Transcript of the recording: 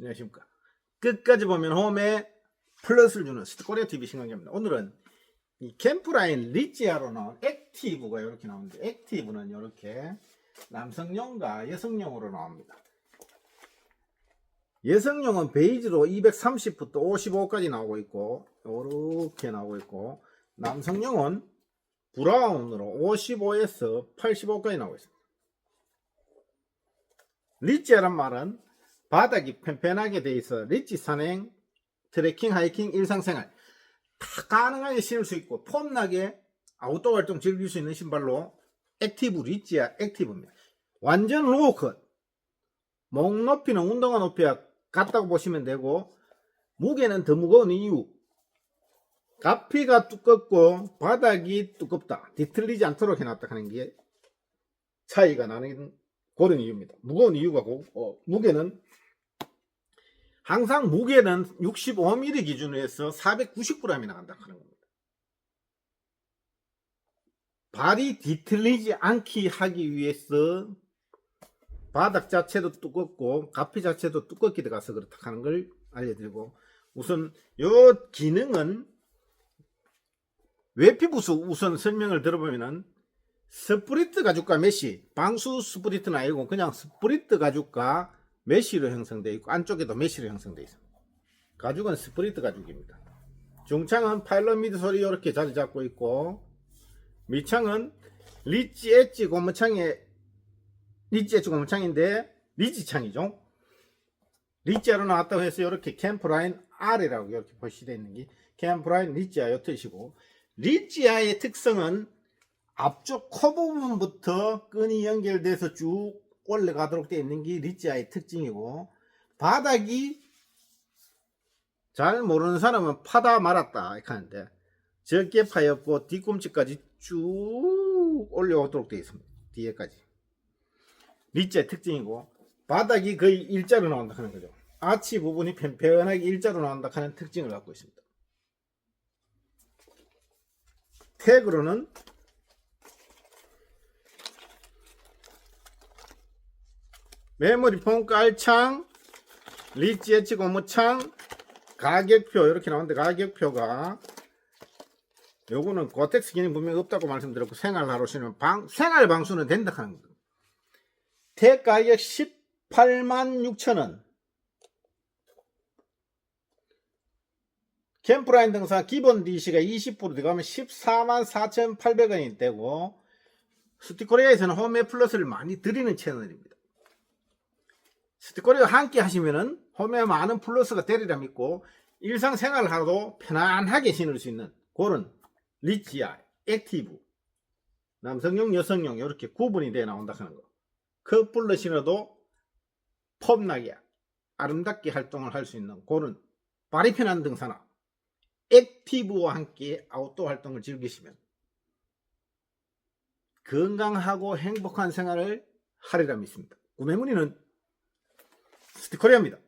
안녕하십니까. 끝까지 보면 홈에 플러스를 주는 스코리아 TV 신강입니다. 오늘은 이 캠프라인 리지아로 나온 액티브가 이렇게 나오는데 액티브는 이렇게 남성용과 여성용으로 나옵니다. 여성용은 베이지로 230부터 55까지 나오고 있고 이렇게 나오고 있고 남성용은 브라운으로 55에서 85까지 나오고 있습니다. 리치아란 말은 바닥이 팽팽하게 돼 있어. 리치 산행, 트레킹, 하이킹, 일상생활. 다 가능하게 신을 수 있고 폼나게 아웃도어 활동 즐길 수 있는 신발로 액티브 리치아 액티브입니다. 완전 로우컷. 목 높이는 운동화 높이와 같다고 보시면 되고 무게는 더 무거운 이유. 가피가 두껍고 바닥이 두껍다. 뒤틀리지 않도록 해놨다 하는 게 차이가 나는 그런 이유입니다. 무거운 이유가 고, 어, 무게는 항상 무게는 65mm 기준으로 해서 490g이 나간다 하는 겁니다. 발이 뒤틀리지 않게 하기 위해서 바닥 자체도 두껍고 가피 자체도 두껍게 들어가서 그렇다 하는 걸 알려드리고 우선 요 기능은 외피부수 우선 설명을 들어보면은 스프리트 가죽과 메쉬 방수 스프리트는 아니고 그냥 스프리트 가죽과 메쉬로 형성되어 있고 안쪽에도 메쉬로 형성되어 있습니다. 가죽은 스프리트 가죽입니다. 중창은 파일럿 미드 소리 이렇게 자리 잡고 있고 밑창은 리치 엣지 고무창에 리치 엣지 고무창인데 리치 창이죠. 리치아로 나왔다고 해서 이렇게 캠프라인 R이라고 이렇게 표시되어 있는 게 캠프라인 리치아 요 뜻이고 리치아의 특성은 앞쪽 코 부분부터 끈이 연결돼서 쭉 올라가도록 되어 있는 게 리치아의 특징이고 바닥이 잘 모르는 사람은 파다 말았다. 이렇게 하는데 적게 파였고 뒤꿈치까지 쭉 올려오도록 되어 있습니다. 뒤에까지. 리치아의 특징이고 바닥이 거의 일자로 나온다 하는 거죠. 아치 부분이 편편하게 일자로 나온다 하는 특징을 갖고 있습니다. 태그로는 메모리 폼 깔창 리치 엣지 고무창 가격표 이렇게 나오는데 가격표가 요거는 고텍스 기능 분명히 없다고 말씀드렸고 생활하러 쓰는 방 생활 방수는 된다 하는 겁니다 대 가격 18만 6천원 캠프라인 등산 기본 DC가 20% 들어가면 14만 4,800원이 되고 스티코리아에서는 홈에 플러스를 많이 드리는 채널입니다. 스티코리아 함께 하시면은 홈에 많은 플러스가 되리라 믿고 일상생활을 하도 편안하게 신을 수 있는 그런 리치아 액티브 남성용 여성용 이렇게 구분이 되어 나온다 하는 거 커플로 신어도 폼나게 아름답게 활동을 할 수 있는 그런 발이 편한 등산화 액티브와 함께 아웃도어 활동을 즐기시면 건강하고 행복한 생활을 하리라 믿습니다. 구매 문의는 스티커리아입니다.